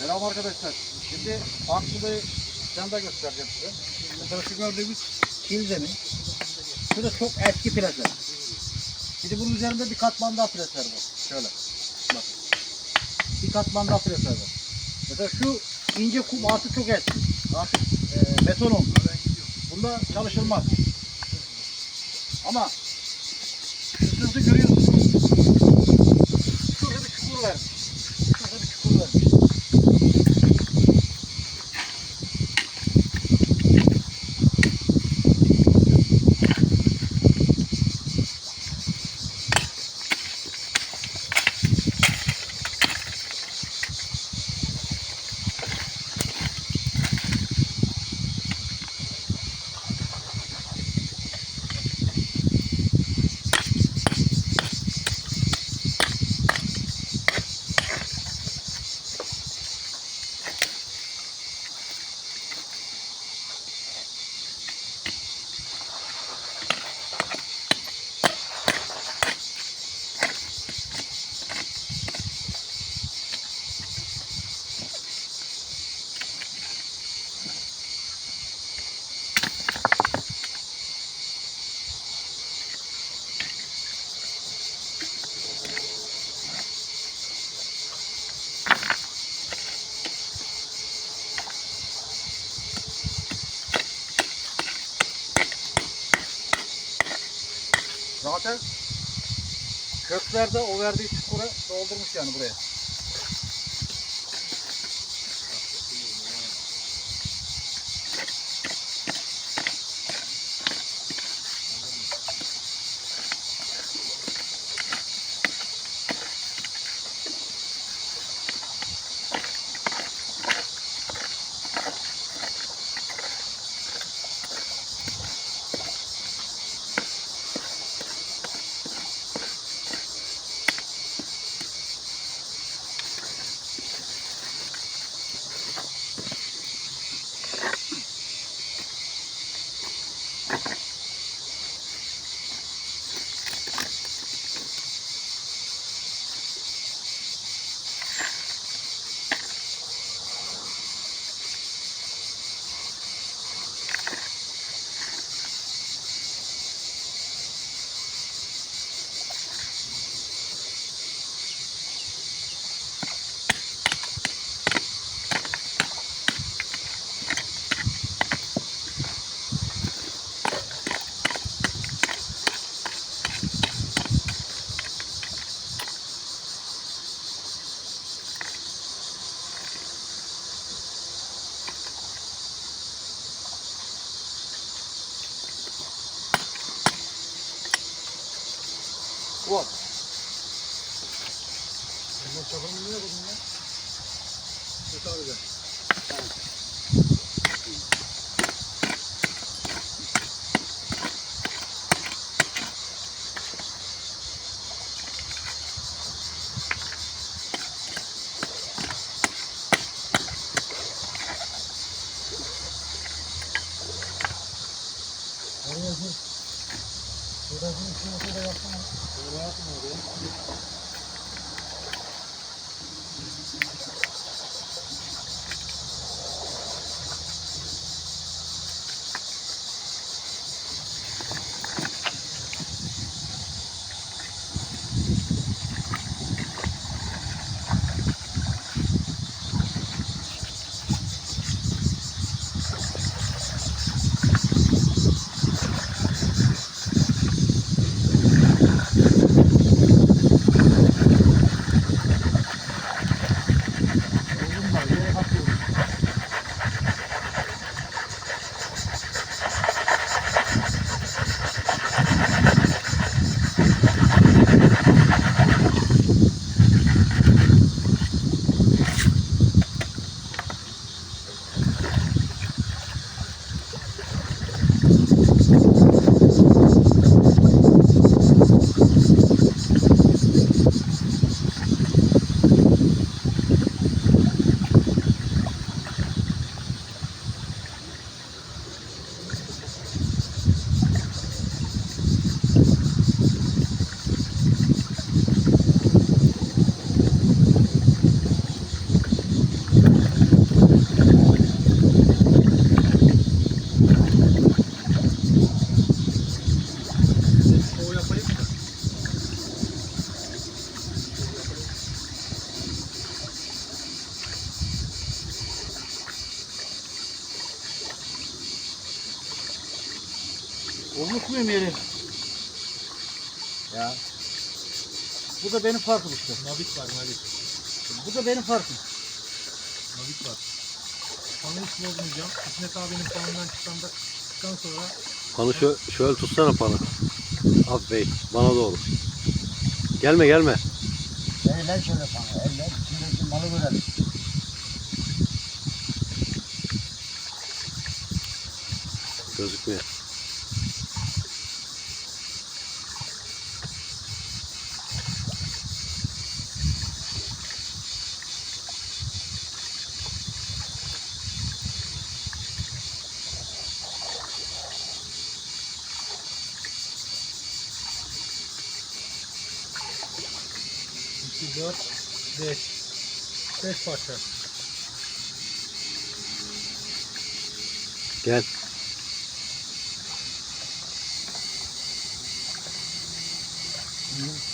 Selam arkadaşlar. Şimdi bir can da göstereceğim size. Mesela şu gördüğümüz kil zemin. Şu da çok eski plaser. Şimdi bunun üzerinde bir katman daha plaser var. Şöyle. Bakın. Bir katman daha plaser var. Mesela şu ince kum artık çok eski. Artık e, beton oldu. Bunda çalışılmaz. Ama Zaten köklerde o verdiği çukura doldurmuş yani buraya. Bu. Bundan çakılın ne yapalım ya? Yok abi de. 하시는 거예요? Ya. Bu da benim farkım işte. Nabit var nabit. Bu da benim farkım. Nabit var. Kanı hiç bozmayacağım. İsmet abinin kanından çıkan da çıktıktan sonra Panı şö şöyle tutsana panı. Abi bey bana doğru. Gelme gelme. Eller şöyle sana. Eller. İçindeki malı görelim. Gözükmüyor. İki, dört, beş. Beş parça. Gel.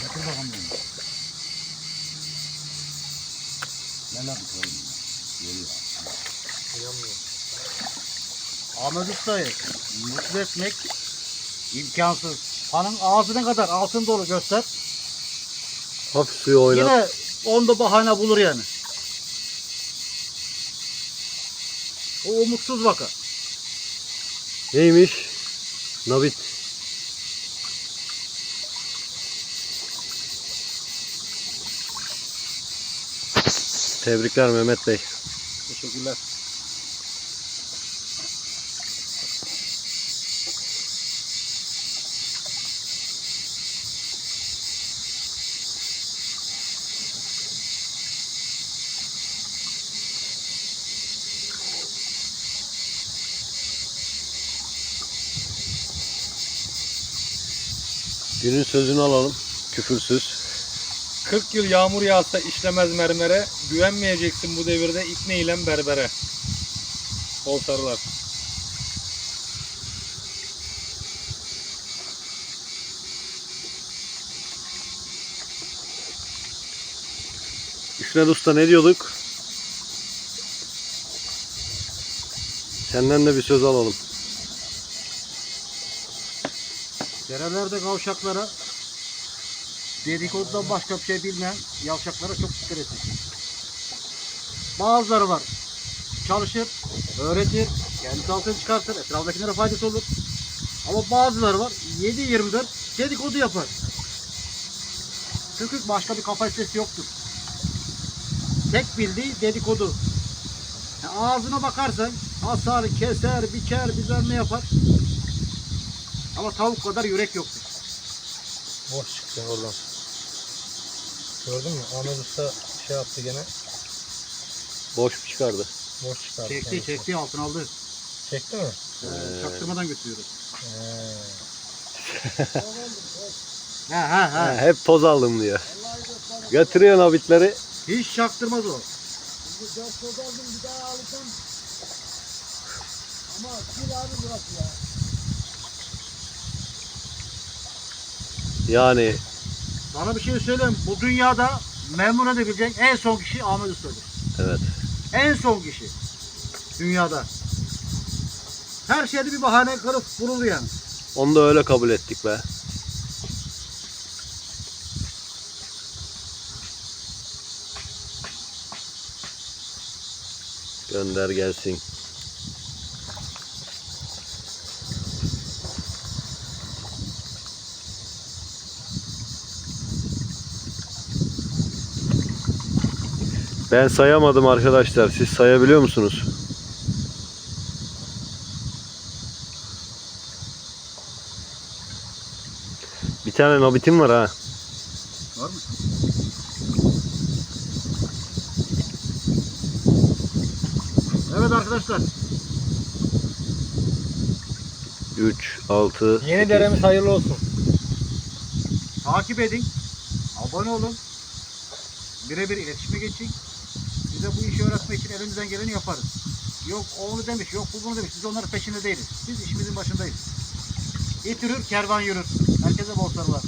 Getir bakalım beni. Gel lan koyayım. Geliyor. Uyanmıyor. Ahmet Usta'yı mutlu etmek imkansız. Panın ağzı ne kadar altın dolu göster. Hafif suyu oynat. Yine onda bahane bulur yani. O umutsuz vaka. Neymiş? Nabit. Tebrikler Mehmet Bey. Teşekkürler. Günün sözünü alalım. Küfürsüz. 40 yıl yağmur yağsa işlemez mermere, güvenmeyeceksin bu devirde ipne ile berbere. Bol sarılar. İsmet Usta ne diyorduk? Senden de bir söz alalım. Derelerde kavşaklara dedikodudan başka bir şey bilmeyen yavşaklara çok dikkat etsin. Bazıları var. Çalışır, öğretir, kendi altını çıkartır, etrafındakilere faydası olur. Ama bazıları var 7-24 dedikodu yapar. Çünkü başka bir kapasitesi yoktur. Tek bildiği dedikodu. Yani ağzına bakarsan asar, keser, biçer, bilmem ne yapar. Ama tavuk kadar yürek yoktur. Boş çıktı oradan. Gördün mü? Ahmet Usta şey yaptı gene. Boş mu çıkardı? Boş çıkardı. Çekti, kendisi. çekti, altına aldı. Çekti mi? Ee, Çaktırmadan götürüyoruz. He. He he Ha, he. hep poz aldım diyor. Götürüyor nabitleri. Hiç çaktırmaz o. Yani Sana bir şey söyleyeyim. Bu dünyada memnun edebileceğin en son kişi Ahmet Usta'dır. evet. En son kişi. Dünyada. Her şeyde bir bahane kırıp vuruldu yani. Onu da öyle kabul ettik be. Gönder gelsin. Ben sayamadım arkadaşlar. Siz sayabiliyor musunuz? Bir tane nabitim var ha. Var mı? Evet arkadaşlar. 3, 6, Yeni deremiz hayırlı olsun. Takip edin. Abone olun. Birebir iletişime geçin. Size bu işi öğretmek için elimizden geleni yaparız. Yok onu demiş, yok bu bunu demiş. Biz onların peşinde değiliz. Biz işimizin başındayız. İt yürür, kervan yürür. Herkese bol sarılar.